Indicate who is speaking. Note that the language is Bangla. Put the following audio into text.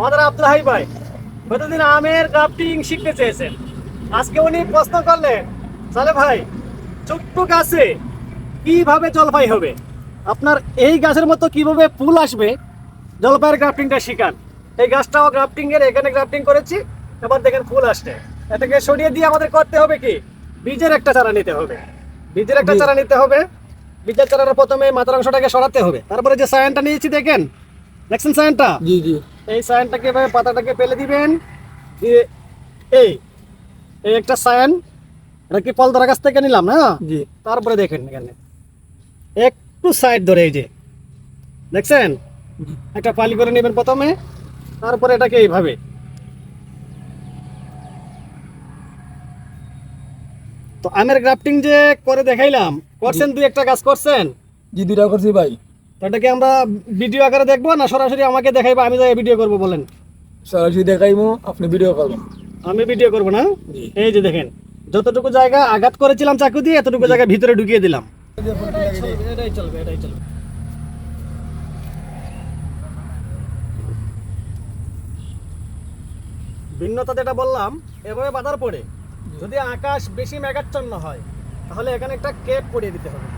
Speaker 1: আমাদের আব্দুল হাই ভাই কতদিন আমের গ্রাফটিং শিখতে চেয়েছেন। আজকে উনি প্রশ্ন করলেন তাহলে ভাই ছোট্ট গাছে কীভাবে জলপাই হবে? আপনার এই গাছের মতো কীভাবে ফুল আসবে? জলপাইয়ের গ্রাফটিংটা শিখান। এই গাছটাও গ্রাফটিং এর এখানে গ্রাফটিং করেছি এবার দেখেন ফুল আসছে। এটাকে সরিয়ে দিয়ে আমাদের করতে হবে কি? বীজের একটা চারা নিতে হবে। বীজের একটা চারা নিতে হবে। বীজের চারাটা প্রথমে মাথার অংশটাকে সরাতে হবে। তারপরে যে সায়ানটা নিয়েছি দেখেন? দেখছেন সায়ানটা?
Speaker 2: জি জি।
Speaker 1: এই সায়ানটাকে এভাবে পাতাটাকে ফেলে দিবেন দিয়ে এই এই একটা সায়ান এটা কি পলতরা কাছ থেকে নিলাম না?
Speaker 2: জি।
Speaker 1: তারপরে দেখেন এখানে। একটু সাইড ধরে এই যে দেখছেন? একটা পালি করে নেবেন প্রথমে তারপরে এটাকে এইভাবে। তো আমের গ্রাফটিং যে করে দেখাইলাম করছেন দুই একটা কাজ করছেন?
Speaker 2: জি দুটা করছি ভাই।
Speaker 1: তো এটাকে আমরা ভিডিও আকারে দেখব না সরাসরি আমাকে দেখাইবো? আমি যাই ভিডিও করব বলেন।
Speaker 2: সরাসরি দেখাইমো আপনি ভিডিও করবেন।
Speaker 1: আমি ভিডিও করব না? এই যে দেখেন যতটুকু জায়গা আঘাত করেছিলাম চাকু দিয়ে এতটুকু জায়গা ভিতরে ঢুকিয়ে দিলাম। এটাই চলবে এটাই চলবে ভিন্নতা যেটা বললাম এভাবে বাঁধার পরে যদি আকাশ বেশি মেঘাচ্ছন্ন হয় তাহলে এখানে একটা কেপ পরিয়ে দিতে হবে।